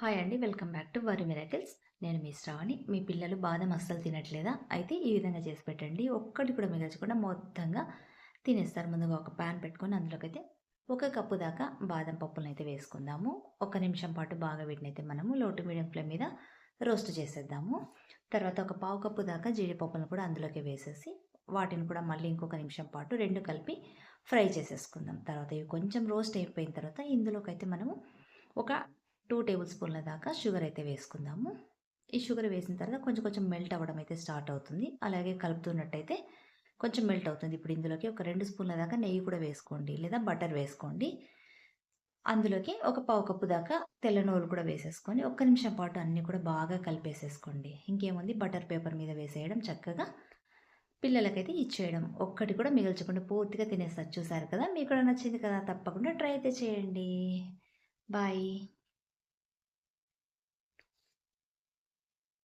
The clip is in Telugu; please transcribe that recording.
హాయ్ అండి. వెల్కమ్ బ్యాక్ టు వరి మిరాకిల్స్. నేను మీ శ్రావణి. మీ పిల్లలు బాదం అస్సలు తినట్లేదా? అయితే ఈ విధంగా చేసి పెట్టండి. ఒక్కటి కూడా మిగల్చకుండా మొత్తంగా తినేస్తారు. ముందుగా ఒక ప్యాన్ పెట్టుకొని అందులోకి అయితే ఒక కప్పు దాకా బాదం పప్పులను అయితే వేసుకుందాము. ఒక నిమిషం పాటు బాగా వీటిని అయితే మనము లోటు మీడియం ఫ్లేమ్ మీద రోస్ట్ చేసేద్దాము. తర్వాత ఒక పావు కప్పు దాకా జీడిపప్పులను కూడా అందులోకి వేసేసి వాటిని కూడా మళ్ళీ ఇంకొక నిమిషం పాటు రెండు కలిపి ఫ్రై చేసేసుకుందాం. తర్వాత ఇవి కొంచెం రోస్ట్ అయిపోయిన తర్వాత ఇందులోకి అయితే మనము ఒక టూ టేబుల్ స్పూన్ల దాకా షుగర్ అయితే వేసుకుందాము. ఈ షుగర్ వేసిన తర్వాత కొంచెం కొంచెం మెల్ట్ అవ్వడం అయితే స్టార్ట్ అవుతుంది. అలాగే కలుపుతున్నట్టయితే కొంచెం మెల్ట్ అవుతుంది. ఇప్పుడు ఇందులోకి ఒక రెండు స్పూన్ల దాకా నెయ్యి కూడా వేసుకోండి లేదా బటర్ వేసుకోండి. అందులోకి ఒక పావు కప్పు దాకా తెల్ల నూలు కూడా వేసేసుకొని ఒక్క నిమిషం పాటు అన్నీ కూడా బాగా కలిపేసేసుకోండి. ఇంకేముంది? బటర్ పేపర్ మీద వేసేయడం చక్కగా పిల్లలకైతే ఇచ్చేయడం. ఒక్కటి కూడా మిగల్చకుండా పూర్తిగా తినేస్తారు. చూసారు కదా? మీకు కూడా నచ్చింది కదా? తప్పకుండా ట్రై అయితే చేయండి. బాయ్.